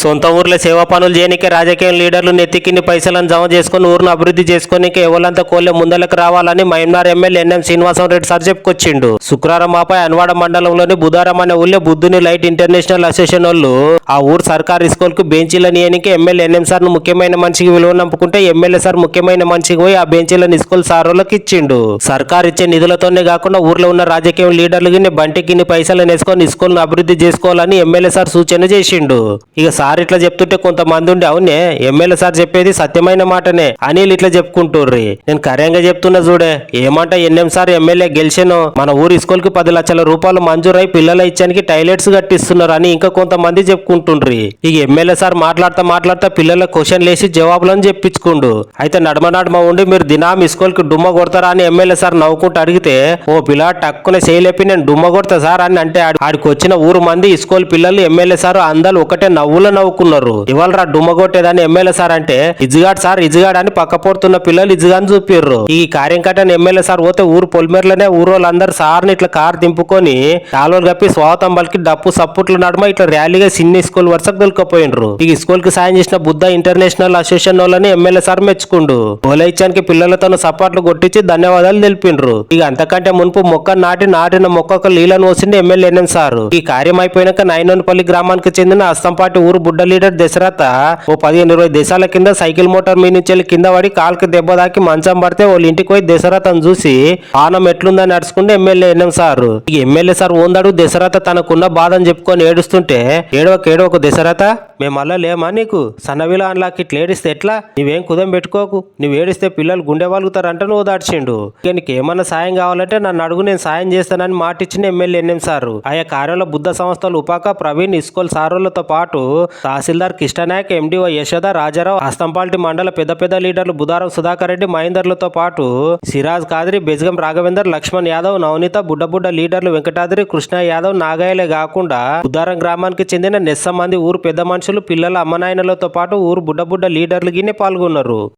సొంత ఊర్లో సేవా పనులు చేయనికే రాజకీయ లీడర్లు నెత్తికిన్ని పైసలను జమ చేసుకుని ఊరిని అభివృద్ధి చేసుకోనికే ఎవరంతా కోళ్ళే ముందలకు రావాలని మైమ్నార్ MLA NM Srinivasarao Reddy sir చెప్పుకొచ్చిండు. శుక్రవారం ఆపై అన్వాడ మండలంలోని బుధారం అనే ఊళ్ళో బుద్ధుని లైట్ ఇంటర్నేషనల్ అసోసియేషన్ వాళ్ళు ఆ ఊరు సర్కారీ స్కూల్కు బెంచీలను ఇయనికి ఎమ్మెల్యే ఎన్ఎం సార్ను ముఖ్యమైన మనిషికి విలువ నంపుకుంటే ఎమ్మెల్యే సార్ ముఖ్యమైన మనిషికి పోయి ఆ బెంచీలను స్కూల్ సార్ వాళ్ళకి ఇచ్చిండు. సర్కార్ ఇచ్చే నిధులతోనే కాకుండా ఊర్లో ఉన్న రాజకీయ లీడర్లు గిన్ని బంటికి పైసలు వేసుకొని స్కూల్ అభివృద్ధి చేసుకోవాలని ఎమ్మెల్యే సార్ సూచన చేసిండు. ఇక సార్ ఇట్లా చెప్తుంటే కొంతమంది ఉండి అవునే ఎమ్మెల్యే సార్ చెప్పేది సత్యమైన మాటనే. అనిల్ ఇట్లా చెప్పుకుంటుర్రి. నేను కరెంగా చెప్తున్నా చూడే ఏమంట ఎన్ఎం సార్ ఎమ్మెల్యే గెలిచాను మన ఊరు స్కూల్కి పది లక్షల రూపాయలు మంజూరై పిల్లల ఇచ్చానికి టైలెట్స్ కట్టిస్తున్నారు అని ఇంకా కొంతమంది చెప్పుకుంటుండ్రి. ఇక ఎమ్మెల్యే సార్ మాట్లాడతా మాట్లాడుతా పిల్లల క్వశ్చన్ లేసి జవాబులను చెప్పించుకుండు. అయితే నడమ నడమ ఉండి మీరు దినాం స్కూల్కి డుమ్మ కొడతారా అని ఎమ్మెల్యే సార్ నవ్వుకుంటూ అడిగితే ఓ పిల్ల టక్కున చేయలేపి నేను డుమ్మ కొడతా సార్ అని అంటే ఆడికి వచ్చిన ఊరు మంది స్కూల్ పిల్లలు ఎమ్మెల్యే సార్ అందరూ ఒకటే నవ్వులను నవ్వుకున్నారు. ఇవాళ రా డుమ్మ ఎమ్మెల్యే సార్ అంటే ఇజ్గాడ్ సార్ ఇజ్గాడ్ అని పక్క పోడుతున్న పిల్లలు ఇజ్గాని చూపిర్రు. ఈ కార్యం ఎమ్మెల్యే సార్ పోతే ఊరు పొలిమేరలోనే ఊరు వాళ్ళందరూ సార్ని ఇట్లా కార్ దింపుకొని కాలువలు కప్పి స్వాతం పలికి డప్పు సప్పుట్లు నడుమ ఇట్లా ర్యాలీగా సిన్ని స్కూల్ వరుసకు దొరికిపోయినరు ఈ స్కూల్కి సాయం చేసిన బుద్ధ ఇంటర్నేషనల్ అసోసియేషన్ వాళ్ళని ఎమ్మెల్యే సార్ మెచ్చుకుండు. ఓలైచ్చానికి పిల్లలతో సపాట్లు కొట్టించి ధన్యవాదాలు తెలిపిండ్రు. ఇక అంతకంటే మునుపు మొక్క నాటి నాటిన మొక్కకు నీళ్ళను పోసింది ఎమ్మెల్యే ఎన్ఎం సార్. ఈ కార్యం అయిపోయినాక నైనోన్పల్లి గ్రామానికి చెందిన అస్తంపాటి ఊరు బుడ్డ లీడర్ దశరథ ఓ పదిహేను ఇరవై దేశాల కింద సైకిల్ మోటార్ మీ నుంచి వెళ్ళి కింద పడి కాలుకి దెబ్బ తాకి మంచం పడితే వాళ్ళ ఇంటికి పోయి దశరథను చూసి ఆనం ఎట్లుందని నడుచుకుంటే ఎమ్మెల్యే ఎన్ఎం సార్. ఈ ఎమ్మెల్యే సార్ ఓందాడు దశరథ తనకున్న బాధని చెప్పుకొని ఏడుస్తుంటే ఏడవక ఏడవక దశరథ మేము మళ్ళా లేమా నీకు? సన్నవిల అన్లాకి ఇట్లా ఏడిస్తే ఎట్లా? నువ్వేం కుదం పెట్టుకోకు. నువ్వు ఏడిస్తే పిల్లలు గుండె వాలుగుతారంట నువ్వు దాడిచిండు ఇక నీకు ఏమన్నా సాయం కావాలంటే నన్ను అడుగు నేను సాయం చేస్తానని మాటిచ్చిన ఎమ్మెల్యే ఎన్ఎం సారు. ఆయా కార్యంలో బుద్ధ సంస్థలు ఉపాక ప్రవీణ్ ఇస్కోల్ సారులతో పాటు తహసీల్దార్ కిష్టనాయక్ ఎండిఓ యశోద రాజారావు హస్తంపాల్టి మండల పెద్ద పెద్ద లీడర్లు బుధారం సుధాకర్ రెడ్డి మహేందర్లతో పాటు సిరాజ్ కాదిరి బెజగం రాఘవేందర్ లక్ష్మణ్ యాదవ్ నవనీత బుడ్డ బుడ్డ లీడర్లు వెంకటాద్రి కృష్ణ యాదవ్ నాగాయలే కాకుండా బుధారం గ్రామానికి చెందిన నెస్సమంది ఊరు పెద్ద మనుషులు పిల్లల అమ్మనాయనలతో పాటు ఊరు బుడ్డ బుడ్డ లీడర్లు గిన్నె పాల్గొన్నారు